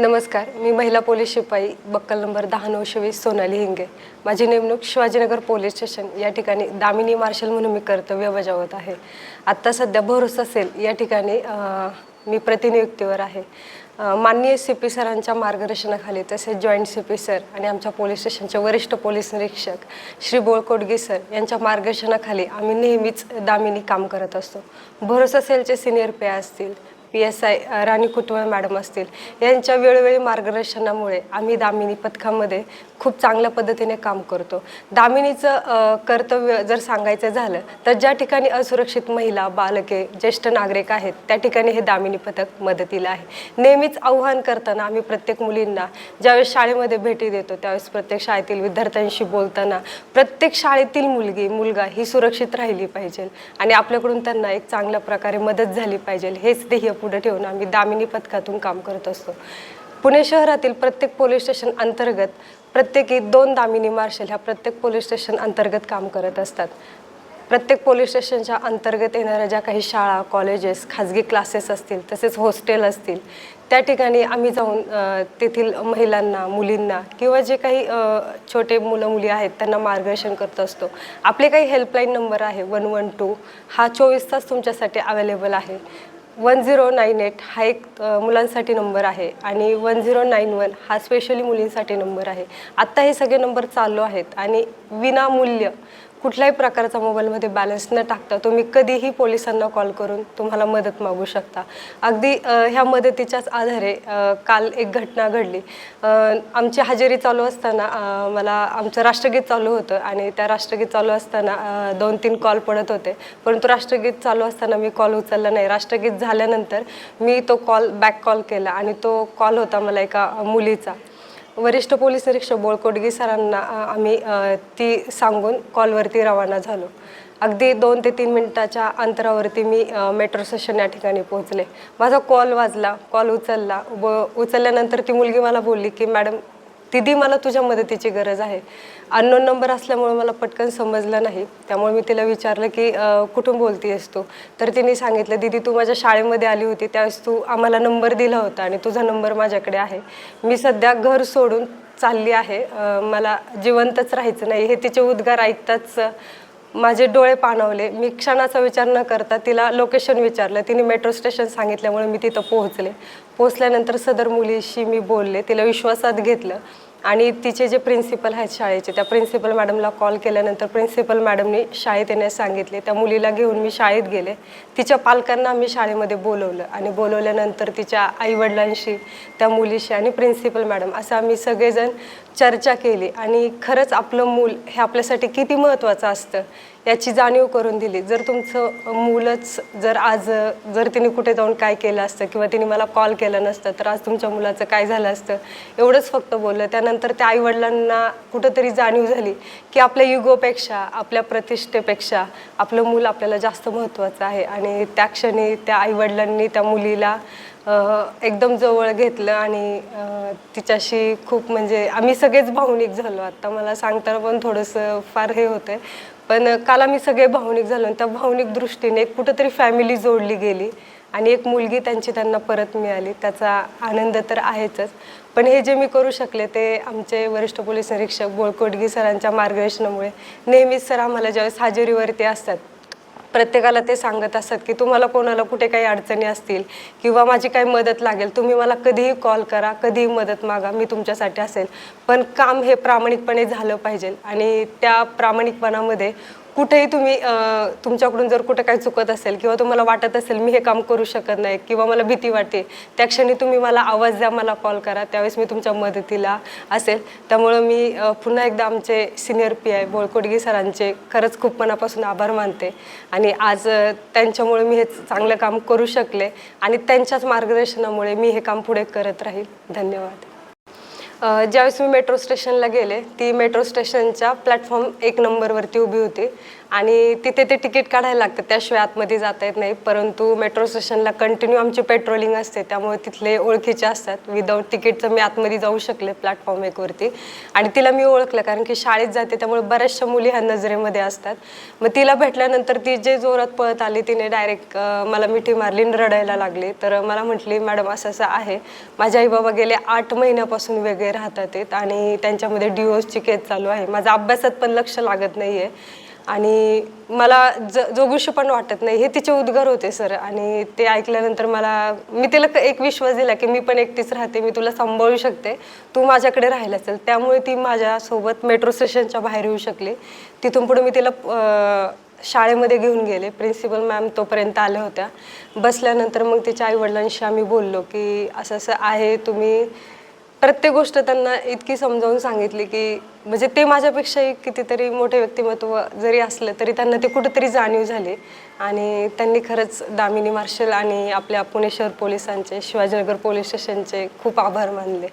नमस्कार मी महिला पोलीस शिपाई बक्कल नंबर दहा नऊशे वीस सोनाली हिंगे. माझी नेमणूक शिवाजीनगर पोलीस स्टेशन या ठिकाणी दामिनी मार्शल म्हणून मी कर्तव्य बजावत आहे. आत्ता सध्या भरोसा सेल या ठिकाणी मी प्रतिनियुक्तीवर आहे. माननीय सी पी सरांच्या मार्गदर्शनाखाली तसेच जॉईंट सी पी सर आणि आमच्या पोलीस स्टेशनचे वरिष्ठ पोलीस निरीक्षक श्री बोळकोडगे सर यांच्या मार्गदर्शनाखाली आम्ही नेहमीच दामिनी काम करत असतो. भरोसा सेलचे सिनियर पे असतील P S I Rani Kutwal madam असतील. यांच्या वेळोवेळी मार्गदर्शनामुळे आम्ही दामिनी पथकामध्ये खूप चांगल्या पद्धतीने काम करतो. दामिनीचं कर्तव्य जर सांगायचं झालं तर ज्या ठिकाणी असुरक्षित महिला बालके ज्येष्ठ नागरिक आहेत त्या ठिकाणी हे दामिनी पथक मदतीला आहे. नेहमीच आव्हान करताना आम्ही प्रत्येक मुलींना ज्यावेळेस शाळेमध्ये भेटी देतो त्यावेळेस प्रत्येक शाळेतील विद्यार्थ्यांशी बोलताना प्रत्येक शाळेतील मुलगी मुलगा ही सुरक्षित राहिली पाहिजे आणि आपल्याकडून त्यांना एक चांगल्या प्रकारे मदत झाली पाहिजे. हेच ध्येय पुढे ठेवून आम्ही दामिनी पथकातून काम करत असतो. पुणे शहरातील प्रत्येक पोलीस स्टेशन अंतर्गत प्रत्येकी दोन दामिनी मार्शल ह्या प्रत्येक पोलीस स्टेशन अंतर्गत काम करत असतात. प्रत्येक पोलीस स्टेशनच्या अंतर्गत येणाऱ्या ज्या काही शाळा कॉलेजेस खाजगी क्लासेस असतील तसेच हॉस्टेल असतील त्या ठिकाणी आम्ही जाऊन तेथील महिलांना मुलींना किंवा जे काही छोटे मुलं मुली आहेत त्यांना मार्गदर्शन करत असतो. आपले काही हेल्पलाईन नंबर आहे वन वन टू हा चोवीस तास तुमच्यासाठी अवेलेबल आहे. वन झिरो नाईन एट हा एक मुलांसाठी नंबर आहे आणि वन झिरो नाईन वन हा स्पेशली मुलींसाठी नंबर आहे. आत्ता हे सगळे नंबर चालू आहेत आणि विनामूल्य कुठल्याही प्रकारचा मोबाईलमध्ये बॅलन्स न टाकता तुम्ही कधीही पोलिसांना कॉल करून तुम्हाला मदत मागू शकता. अगदी ह्या मदतीच्याच आधारे काल एक घटना घडली. आमची हजेरी चालू असताना मला आमचं राष्ट्रगीत चालू होतं आणि त्या राष्ट्रगीत चालू असताना दोन तीन कॉल पडत होते. परंतु राष्ट्रगीत चालू असताना मी कॉल उचलला नाही. राष्ट्रगीत झाल्यानंतर मी तो कॉल बॅक कॉल केला आणि तो कॉल होता मला एका मुलीचा. वरिष्ठ पोलीस निरीक्षक बोळकोटगी सरांना आम्ही ती सांगून कॉलवरती रवाना झालो. अगदी दोन ते तीन मिनिटाच्या अंतरावरती मी मेट्रो स्टेशन या ठिकाणी पोहोचले. माझा कॉल वाजला कॉल उचलला. व उचलल्यानंतर ती मुलगी मला बोलली की मॅडम दिदी मला तुझ्या मदतीची गरज आहे. अननोन नंबर असल्यामुळे मला पटकन समजलं नाही. त्यामुळे मी तिला विचारलं की कुठून बोलती आहेस तू? तर तिने सांगितलं दिदी तू माझ्या शाळेमध्ये आली होती त्यावेळेस तू आम्हाला नंबर दिला होता आणि तुझा नंबर माझ्याकडे आहे. मी सध्या घर सोडून चालली आहे. मला जिवंतच राहायचं नाही. हे तिचे उद्गार ऐकताच माझे डोळे पाणवले. मी क्षणाचा विचार न करता तिला लोकेशन विचारलं. तिने मेट्रो स्टेशन सांगितल्यामुळे मी तिथं पोहोचले. पोहोचल्यानंतर सदर मुलीशी मी बोलले. तिला विश्वासात घेतलं. आणि तिचे जे प्रिन्सिपल आहेत शाळेचे त्या प्रिन्सिपल मॅडमला कॉल केल्यानंतर प्रिन्सिपल मॅडमनी शाळेत येण्यास सांगितले. त्या मुलीला घेऊन मी शाळेत गेले. तिच्या पालकांना मी शाळेमध्ये बोलवलं. आणि बोलवल्यानंतर तिच्या आईवडिलांशी त्या मुलीशी आणि प्रिन्सिपल मॅडम असं आम्ही सगळेजण चर्चा केली आणि खरंच आपलं मूल हे आपल्यासाठी किती महत्त्वाचं असतं याची जाणीव करून दिली. जर तुमचं मुलंच जर आज जर तिने कुठे जाऊन काय केलं असतं किंवा तिने मला कॉल केला नसतं तर आज तुमच्या मुलाचं काय झालं असतं? एवढंच फक्त बोललं. त्यानंतर त्या आईवडिलांना कुठंतरी जाणीव झाली की आपल्या युगोपेक्षा आपल्या प्रतिष्ठेपेक्षा आपलं मूल आपल्याला जास्त महत्त्वाचं आहे. आणि त्या क्षणी त्या आईवडिलांनी त्या मुलीला एकदम जवळ घेतलं आणि तिच्याशी खूप म्हणजे आम्ही सगळेच भावनिक झालो. आत्ता मला सांगताना पण थोडंसं फार हे होतं पण काल आम्ही सगळे भावनिक झालो आणि त्या भावनिक दृष्टीने एक कुठंतरी फॅमिली जोडली गेली आणि एक मुलगी त्यांची त्यांना परत मिळाली. त्याचा आनंद तर आहेच पण हे जे मी करू शकले ते आमचे वरिष्ठ पोलीस निरीक्षक बोळकोटगी सरांच्या मार्गदर्शनामुळे नेहमीच सर आम्हाला ज्यावेळेस हजेरीवरती असतात प्रत्येकाला ते सांगत असतात की तुम्हाला कोणाला कुठे काही अडचणी असतील किंवा माझी काही मदत लागेल तुम्ही मला कधीही कॉल करा कधीही मदत मागा मी तुमच्यासाठी असेल. पण काम हे प्रामाणिकपणे झालं पाहिजे आणि त्या प्रामाणिकपणामध्ये कुठेही तुम्ही तुमच्याकडून जर कुठं काही चुकत असेल किंवा तुम्हाला वाटत असेल मी हे काम करू शकत नाही किंवा मला भीती वाटते त्या क्षणी तुम्ही मला आवाज द्या मला कॉल करा त्यावेळेस मी तुमच्या मदतीला असेल. त्यामुळं मी पुन्हा एकदा आमचे सिनियर पी आय बोळकोडगी सरांचे खरंच खूप मनापासून आभार मानते आणि आज त्यांच्यामुळे मी हे चांगलं काम करू शकले आणि त्यांच्याच मार्गदर्शनामुळे मी हे काम पुढे करत राहील. धन्यवाद. ज्यावेळेस मी मेट्रो स्टेशनला गेले ती मेट्रो स्टेशनच्या प्लॅटफॉर्म एक नंबरवरती उभी होती. आणि तिथे ते तिकीट काढायला लागतं. त्याशिवाय आतमध्ये जाता येत नाही. परंतु मेट्रो स्टेशनला कंटिन्यू आमची पेट्रोलिंग असते. त्यामुळे तिथले ओळखीचे असतात. विदाऊट तिकीटचं मी आतमध्ये जाऊ शकले प्लॅटफॉर्म एकवरती आणि तिला मी ओळखलं कारण की शाळेत जाते. त्यामुळे बऱ्याचशा मुली ह्या नजरेमध्ये असतात. मग तिला भेटल्यानंतर ती जे जोरात पळत आली तिने डायरेक्ट मला मिठी मारली आणि रडायला लागली. तर मला म्हटली मॅडम असं असं आहे. माझे आई बाबा गेले आठ महिन्यापासून वेगळे राहतात आहेत आणि त्यांच्यामध्ये डिओसची केस चालू आहे. माझा अभ्यासात पण लक्ष लागत नाही आहे आणि मला ज जोगूशी पण वाटत नाही. हे तिचे उद्गार होते सर. आणि ते ऐकल्यानंतर मला मी तिला एक विश्वास दिला की मी पण एकटीच राहते मी तुला सांभाळू शकते. तू माझ्याकडे राहिला असेल. त्यामुळे ती माझ्यासोबत मेट्रो स्टेशनच्या बाहेर येऊ शकली. तिथून पुढे मी तिला शाळेमध्ये घेऊन गेले. प्रिन्सिपल मॅम तोपर्यंत आल्या होत्या. बसल्यानंतर मग तिच्या आईवडिलांशी आम्ही बोललो की असं असं आहे तुम्ही प्रत्येक गोष्ट त्यांना इतकी समजावून सांगितली की म्हणजे ते माझ्यापेक्षाही कितीतरी मोठे व्यक्तिमत्व जरी असलं तरी त्यांना ते कुठेतरी जाणीव झाली. आणि त्यांनी खरंच दामिनी मार्शल आणि आपल्या पुणे शहर पोलिसांचे शिवाजीनगर पोलीस स्टेशनचे खूप आभार मानले.